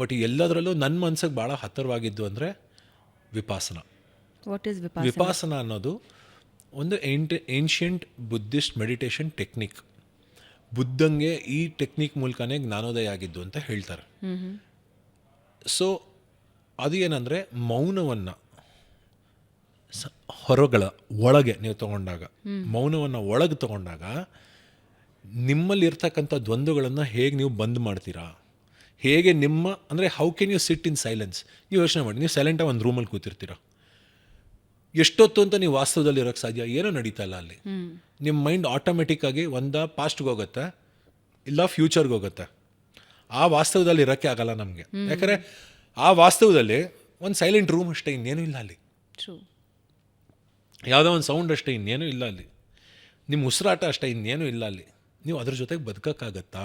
But ಎಲ್ಲದರಲ್ಲೂ ನನ್ನ ಮನ್ಸಿಗೆ ಭಾಳ ಹತ್ತಿರವಾಗಿದ್ದು ಅಂದರೆ ವಿಪಾಸನ. ವಾಟ್ ಈಸ್ ವಿಪಾಸ ವಿಪಾಸನ ಅನ್ನೋದು ಒಂದು ain't ancient Buddhist meditation technique. ಬುದ್ಧಂಗೆ ಈ ಟೆಕ್ನಿಕ್ ಮೂಲಕನೇ ಜ್ಞಾನೋದಯ ಆಗಿದ್ದು ಅಂತ ಹೇಳ್ತಾರೆ. ಸೊ ಅದು ಏನಂದರೆ ಮೌನವನ್ನು ಸ ಹೊರಗಳ ಒಳಗೆ ನೀವು ತಗೊಂಡಾಗ. ಮೌನವನ್ನು ಒಳಗೆ ತಗೊಂಡಾಗ ನಿಮ್ಮಲ್ಲಿರ್ತಕ್ಕಂಥ ದ್ವಂದ್ವಗಳನ್ನು ಹೇಗೆ ನೀವು ಬಂದ್ ಮಾಡ್ತೀರಾ? ಹೇಗೆ ನಿಮ್ಮ ಅಂದರೆ how can you sit in silence ನೀವು ಯೋಚನೆ ಮಾಡಿ ನೀವು ಸೈಲೆಂಟಾಗಿ ಒಂದು ರೂಮಲ್ಲಿ ಕೂತಿರ್ತೀರ. ಎಷ್ಟೊತ್ತು ಅಂತ ನೀವು ವಾಸ್ತವದಲ್ಲಿ ಇರೋಕ್ಕೆ ಸಾಧ್ಯ? ಏನೋ ನಡೀತಾ ಇಲ್ಲ ಅಲ್ಲಿ. ನಿಮ್ಮ ಮೈಂಡ್ ಆಟೋಮೆಟಿಕ್ಕಾಗಿ ಒಂದ ಪಾಸ್ಟ್ಗೆ ಹೋಗುತ್ತೆ? ಇಲ್ಲ ಫ್ಯೂಚರ್ಗೆ ಹೋಗುತ್ತೆ? ಆ ವಾಸ್ತವದಲ್ಲಿ ಇರೋಕ್ಕೆ ಆಗಲ್ಲ ನಮಗೆ. ಯಾಕಂದರೆ ಆ ವಾಸ್ತವದಲ್ಲಿ ಒಂದು ಸೈಲೆಂಟ್ ರೂಮ್ ಅಷ್ಟೇ ಇನ್ನೇನು ಇಲ್ಲ ಅಲ್ಲಿ. ಯಾವುದೋ ಒಂದು ಸೌಂಡ್ ಅಷ್ಟೇ ಇನ್ನೇನು ಇಲ್ಲ ಅಲ್ಲಿ. ನಿಮ್ಮ ಉಸಿರಾಟ ಅಷ್ಟೇ ಇನ್ನೇನು ಇಲ್ಲ ಅಲ್ಲಿ. ನೀವು ಅದ್ರ ಜೊತೆಗೆ ಬದುಕೋಕ್ಕಾಗತ್ತಾ?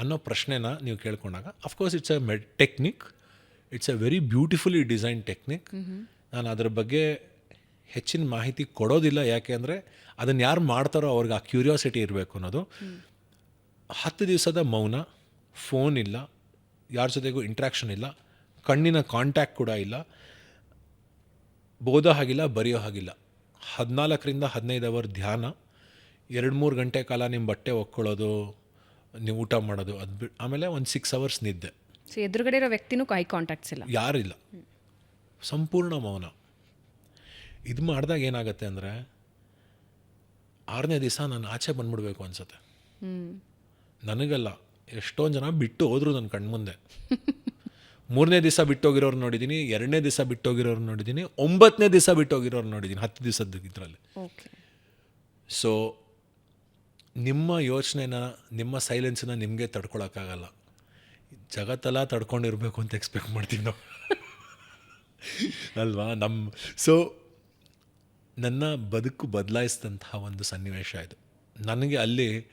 ಅನ್ನೋ ಪ್ರಶ್ನೆನ ನೀವು ಕೇಳ್ಕೊಂಡಾಗ of course it's a med technique it's a very beautifully design technique ನಾನು ಅದ್ರ ಬಗ್ಗೆ ಹೆಚ್ಚಿನ ಮಾಹಿತಿ ಕೊಡೋದಿಲ್ಲ. ಯಾಕೆ ಅಂದರೆ ಅದನ್ನು ಯಾರು ಮಾಡ್ತಾರೋ ಅವ್ರಿಗೆ ಆ ಕ್ಯೂರಿಯಾಸಿಟಿ ಇರಬೇಕು ಅನ್ನೋದು. ಹತ್ತು ದಿವಸದ ಮೌನ ಫೋನ್ ಇಲ್ಲ, ಯಾರ ಜೊತೆಗೂ ಇಂಟ್ರ್ಯಾಕ್ಷನ್ ಇಲ್ಲ, ಕಣ್ಣಿನ ಕಾಂಟ್ಯಾಕ್ಟ್ ಕೂಡ ಇಲ್ಲ, ಬೋಧೋ ಹಾಗಿಲ್ಲ, ಬರೆಯೋ ಹಾಗಿಲ್ಲ. ಹದಿನಾಲ್ಕರಿಂದ ಹದಿನೈದು ಅವರ್ ಧ್ಯಾನ, ಎರಡು ಮೂರು ಗಂಟೆ ಕಾಲ ನಿಮ್ಮ ಬಟ್ಟೆ ಒಕ್ಕೊಳ್ಳೋದು ನೀವು ಊಟ ಮಾಡೋದು ಅದು ಬಿಟ್ಟು ಆಮೇಲೆ ಒಂದು ಸಿಕ್ಸ್ ಅವರ್ಸ್ ನಿದ್ದೆ. ಸೊ ಎದುರುಗಡೆ ಇರೋ ವ್ಯಕ್ತಿನೂ ಐ ಕಾಂಟ್ಯಾಕ್ಟ್ಸ್ ಇಲ್ಲ. ಯಾರಿಲ್ಲ. ಸಂಪೂರ್ಣ ಮೌನ. ಇದು ಮಾಡಿದಾಗ ಏನಾಗುತ್ತೆ ಅಂದರೆ ಆರನೇ ದಿವಸ ನಾನು ಆಚೆ ಬಂದ್ಬಿಡ್ಬೇಕು ಅನ್ಸುತ್ತೆ. ನನಗಲ್ಲ ಎಷ್ಟೊಂದು ಜನ ಬಿಟ್ಟು ಹೋದ್ರು ನನ್ನ ಕಣ್ಮುಂದೆ ಮೂರನೇ ದಿವಸ ಬಿಟ್ಟೋಗಿರೋರು ನೋಡಿದ್ದೀನಿ ಎರಡನೇ ದಿವಸ ಬಿಟ್ಟೋಗಿರೋರು ನೋಡಿದ್ದೀನಿ ಒಂಬತ್ತನೇ ದಿವಸ ಬಿಟ್ಟೋಗಿರೋರು ನೋಡಿದ್ದೀನಿ ಹತ್ತು ದಿವಸದ ಇದರಲ್ಲಿ. ಸೊ ನಿಮ್ಮ ಯೋಚನೆನ ನಿಮ್ಮ ಸೈಲೆನ್ಸನ್ನ ನಿಮಗೆ ತಡ್ಕೊಳಕ್ಕಾಗಲ್ಲ. ಜಗತ್ತೆಲ್ಲ ತಡ್ಕೊಂಡಿರಬೇಕು ಅಂತ ಎಕ್ಸ್ಪೆಕ್ಟ್ ಮಾಡ್ತೀವಿ ನಾವು. ಅಲ್ವಾ? ನಮ್ಮ ಸೊ ನನ್ನ ಬದುಕು ಬದಲಾಯಿಸಿದಂತಹ ಒಂದು ಸನ್ನಿವೇಶ ಇದು. ನನಗೆ ಅಲ್ಲಿ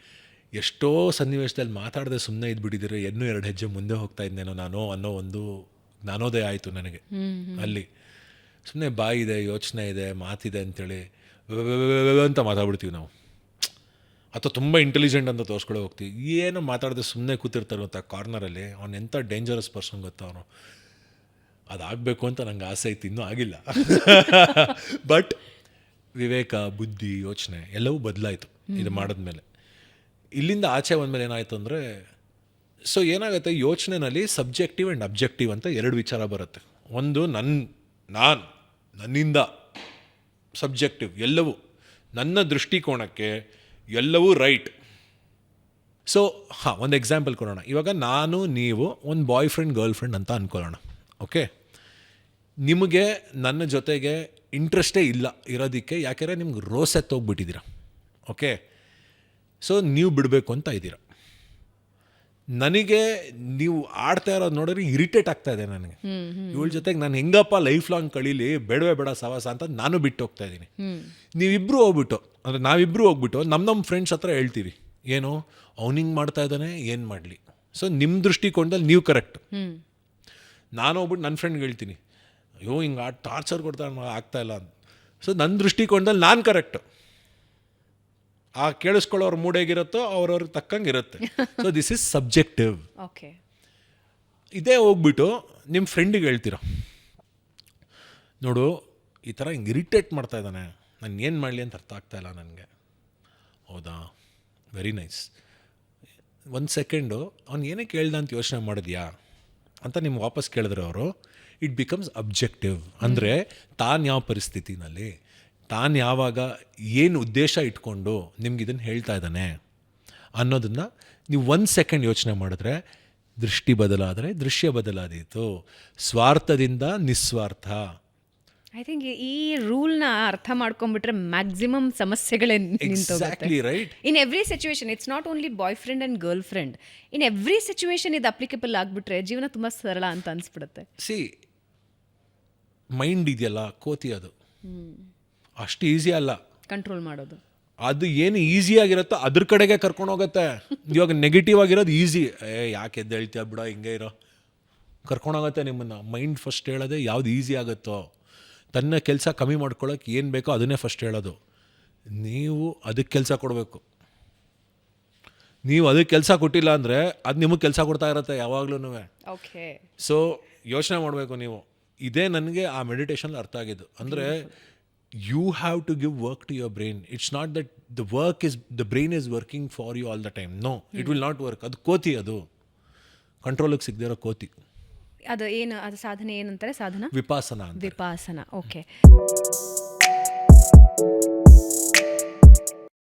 ಎಷ್ಟೋ ಸನ್ನಿವೇಶದಲ್ಲಿ ಮಾತಾಡದೆ ಸುಮ್ಮನೆ ಇದ್ಬಿಟ್ಟಿದ್ರೆ ಇನ್ನೂ ಎರಡು ಹೆಜ್ಜೆ ಮುಂದೆ ಹೋಗ್ತಾ ಇದ್ದೇನೋ ನಾನು ಅನ್ನೋ ಒಂದು ಜ್ಞಾನೋದಯ ಆಯಿತು ನನಗೆ. ಅಲ್ಲಿ. ಸುಮ್ಮನೆ ಬಾಯಿ ಇದೆ ಯೋಚನೆ ಇದೆ ಮಾತಿದೆ ವೆ ಅಂತ ಮಾತಾಡ್ಬಿಡ್ತೀವಿ ನಾವು. ಅಥವಾ ತುಂಬ ಇಂಟೆಲಿಜೆಂಟ್ ಅಂತ ತೋರಿಸ್ಕೊಳ್ಳೋ ಹೋಗ್ತೀವಿ ಏನು ಮಾತಾಡದೆ ಸುಮ್ಮನೆ ಕೂತಿರ್ತಾರೆ ಗೊತ್ತಾ ಕಾರ್ನರಲ್ಲಿ ಅವ್ನು ಎಂಥ ಡೇಂಜರಸ್ ಪರ್ಸನ್ ಗೊತ್ತಾ ಅವನು? ಅದಾಗಬೇಕು ಅಂತ ನಂಗೆ ಆಸೆ ಇತ್ತು ಇನ್ನೂ ಆಗಿಲ್ಲ. ಬಟ್ ವಿವೇಕ ಬುದ್ಧಿ ಯೋಚನೆ ಎಲ್ಲವೂ ಬದಲಾಯಿತು ಇದು ಮಾಡಿದ್ಮೇಲೆ. ಇಲ್ಲಿಂದ ಆಚೆ ಬಂದಮೇಲೆ ಏನಾಯಿತು ಅಂದರೆ ಸೊ ಏನಾಗುತ್ತೆ ಯೋಚನೆನಲ್ಲಿ ಸಬ್ಜೆಕ್ಟಿವ್ ಆ್ಯಂಡ್ ಅಬ್ಜೆಕ್ಟಿವ್ ಅಂತ ಎರಡು ವಿಚಾರ ಬರುತ್ತೆ. ಒಂದು ನನ್ನ ನಾನು ನನ್ನಿಂದ ಸಬ್ಜೆಕ್ಟಿವ್ ಎಲ್ಲವೂ. ನನ್ನ ದೃಷ್ಟಿಕೋನಕ್ಕೆ ಎಲ್ಲವೂ ರೈಟ್ ಸೊ ಹಾಂ ಒಂದು ಎಕ್ಸಾಂಪಲ್ ಕೊಡೋಣ. ಇವಾಗ ನಾನು ನೀವು ಒಂದು ಬಾಯ್ ಫ್ರೆಂಡ್ ಗರ್ಲ್ ಫ್ರೆಂಡ್ ಅಂತ ಅಂದ್ಕೊಳ್ಳೋಣ ಓಕೆ ನಿಮಗೆ ನನ್ನ ಜೊತೆಗೆ ಇಂಟ್ರೆಸ್ಟೇ ಇಲ್ಲ ಇರೋದಕ್ಕೆ ಯಾಕೆಂದರೆ ನಿಮ್ಗೆ ರೋಸ್ ಎತ್ತೋಗ್ಬಿಟ್ಟಿದ್ದೀರ ಓಕೆ ಸೊ ನೀವು ಬಿಡಬೇಕು ಅಂತ ಇದ್ದೀರ. ನನಗೆ ನೀವು ಆಡ್ತಾ ಇರೋದು ನೋಡಿದ್ರೆ ಇರಿಟೇಟ್ ಆಗ್ತಾ ಇದೆ ನನಗೆ. ಇವಳ ಜೊತೆಗೆ ನಾನು ಹೆಂಗಪ್ಪ ಲೈಫ್ ಲಾಂಗ್ ಕಳೀಲಿ ಬೇಡವೇ ಬೇಡ ಸವಾಸ ಅಂತ ನಾನು ಬಿಟ್ಟು ಹೋಗ್ತಾ ಇದ್ದೀನಿ. ನೀವಿಬ್ಬರು ಹೋಗ್ಬಿಟ್ಟು ಅಂದರೆ ನಾವಿಬ್ಬರು ಹೋಗ್ಬಿಟ್ಟು ನಮ್ಮ ನಮ್ಮ ಫ್ರೆಂಡ್ಸ್ ಹತ್ರ ಹೇಳ್ತೀವಿ ಏನು ಅವ್ನು ಹಿಂಗೆ ಮಾಡ್ತಾ ಇದ್ದಾನೆ ಏನು ಮಾಡಲಿ? ಸೊ ನಿಮ್ಮ ದೃಷ್ಟಿಕೋನದಲ್ಲಿ ನೀವು ಕರೆಕ್ಟ್ ನಾನು ಹೋಗ್ಬಿಟ್ಟು ನನ್ನ ಫ್ರೆಂಡ್ಗೆ ಹೇಳ್ತೀನಿ ಅಯ್ಯೋ ಹಿಂಗೆ ಆ ಟಾರ್ಚರ್ ಕೊಡ್ತಾ ಆಗ್ತಾ ಇಲ್ಲ ಅಂತ. ಸೊ ನನ್ನ ದೃಷ್ಟಿಕೋನದಲ್ಲಿ ನಾನು ಕರೆಕ್ಟು ಆ ಕೇಳಿಸ್ಕೊಳ್ಳೋರು ಮೂಡ್ ಹೇಗಿರುತ್ತೋ ಅವ್ರವ್ರಿಗೆ ತಕ್ಕಂಗೆ ಇರುತ್ತೆ. So this is subjective okay ಇದೇ ಹೋಗ್ಬಿಟ್ಟು ನಿಮ್ಮ ಫ್ರೆಂಡಿಗೆ ಹೇಳ್ತೀರ ನೋಡು ಈ ಥರ ಹಿಂಗೆ ಇರಿಟೇಟ್ ಮಾಡ್ತಾ ಇದ್ದಾನೆ ನಾನು ಏನು ಮಾಡಲಿ ಅಂತ ಅರ್ಥ ಆಗ್ತಾ ಇಲ್ಲ ನನಗೆ. ಹೌದಾ? ವೆರಿ ನೈಸ್ ಒಂದು ಸೆಕೆಂಡು, ಅವ್ನು ಏನೇ ಕೇಳ್ದ ಅಂತ ಯೋಚನೆ ಮಾಡಿದ್ಯಾ? ಅಂತ ನಿಮ್ಗೆ ವಾಪಸ್ ಕೇಳಿದ್ರೆ ಅವರು ಇಟ್ ಬಿಕಮ್ಸ್ ಅಬ್ಜೆಕ್ಟಿವ್ ಅಂದರೆ ತಾನು ಯಾವ ಪರಿಸ್ಥಿತಿನಲ್ಲಿ, ತಾನು ಯಾವಾಗ ಏನು ಉದ್ದೇಶ ಇಟ್ಕೊಂಡು ನಿಮ್ಗೆ ಇದನ್ನು ಹೇಳ್ತಾ ಇದ್ದಾನೆ ಅನ್ನೋದನ್ನು ನೀವು ಒಂದು ಸೆಕೆಂಡ್ ಯೋಚನೆ ಮಾಡಿದ್ರೆ ದೃಷ್ಟಿ ಬದಲಾದರೆ ದೃಶ್ಯ ಬದಲಾದೀತು. ಸ್ವಾರ್ಥದಿಂದ ನಿಸ್ವಾರ್ಥ. ಐ ಥಿಂಕ್ ಈ ರೂಲ್ನ ಅರ್ಥ ಮಾಡ್ಕೊಂಡ್ಬಿಟ್ರೆ maximum ಸಮಸ್ಯೆಗಳೇ exactly right in every situation it's not only boy friend and girl friend in every situation ಇದು ಅಪ್ಲಿಕೇಬಲ್ ಆಗಿಬಿಟ್ರೆ ಜೀವನ ತುಂಬ ಸರಳ ಅಂತ ಅನ್ಸ್ಬಿಡುತ್ತೆ. ಸಿ ಮೈಂಡ್ ಇದೆಯಲ್ಲ ಕೋತಿ ಅದು. ಅಷ್ಟು ಈಸಿ ಅಲ್ಲ. ಕಂಟ್ರೋಲ್ ಮಾಡೋದು. ಅದು ಏನು ಈಸಿ ಆಗಿರುತ್ತೋ ಅದ್ರ ಕಡೆಗೆ ಕರ್ಕೊಂಡು ಹೋಗುತ್ತೆ. ಇವಾಗ ನೆಗೆಟಿವ್ ಆಗಿರೋದು ಈಸಿ ಏ ಯಾಕೆ ಎದ್ದು ಹೇಳ್ತೀಯ ಬಿಡ ಹಿಂಗೆ ಇರೋ. ಕರ್ಕೊಂಡೋಗುತ್ತೆ ನಿಮ್ಮನ್ನು. ಮೈಂಡ್ ಫಸ್ಟ್ ಹೇಳೋದೇ ಯಾವ್ದು ಈಸಿ ಆಗುತ್ತೋ. ತನ್ನ ಕೆಲಸ ಕಮ್ಮಿ ಮಾಡ್ಕೊಳ್ಳೋಕೆ ಏನು ಬೇಕೋ ಅದನ್ನೇ ಫಸ್ಟ್ ಹೇಳೋದು. ನೀವು ಅದಕ್ಕೆ ಕೆಲಸ ಕೊಡಬೇಕು. ನೀವು ಅದಕ್ಕೆ ಕೆಲಸ ಕೊಟ್ಟಿಲ್ಲ ಅಂದರೆ ಅದು ನಿಮಗೆ ಕೆಲಸ ಕೊಡ್ತಾ ಇರತ್ತೆ ಯಾವಾಗ್ಲೂ ಓಕೆ ಸೊ ಯೋಚನೆ ಮಾಡಬೇಕು ನೀವು. ಇದೇ ನನಗೆ ಆ ಮೆಡಿಟೇಷನ್ ಅರ್ಥ ಆಗಿದ್ದು. ಅಂದರೆ you have to give work to your brain it's not that the work is the brain is working for you all the time no it will not work ಅದು ಕೋತಿ ಅದು. ಕಂಟ್ರೋಲಿಗೆ ಸಿಗದಿರೋ ಕೋತಿ. ಅದು ಏನು ಅದು ಸಾಧನೆ ಏನಂತಾರೆ ಸಾಧನ? ವಿಪಾಸನ ವಿಪಾಸನ ಓಕೆ.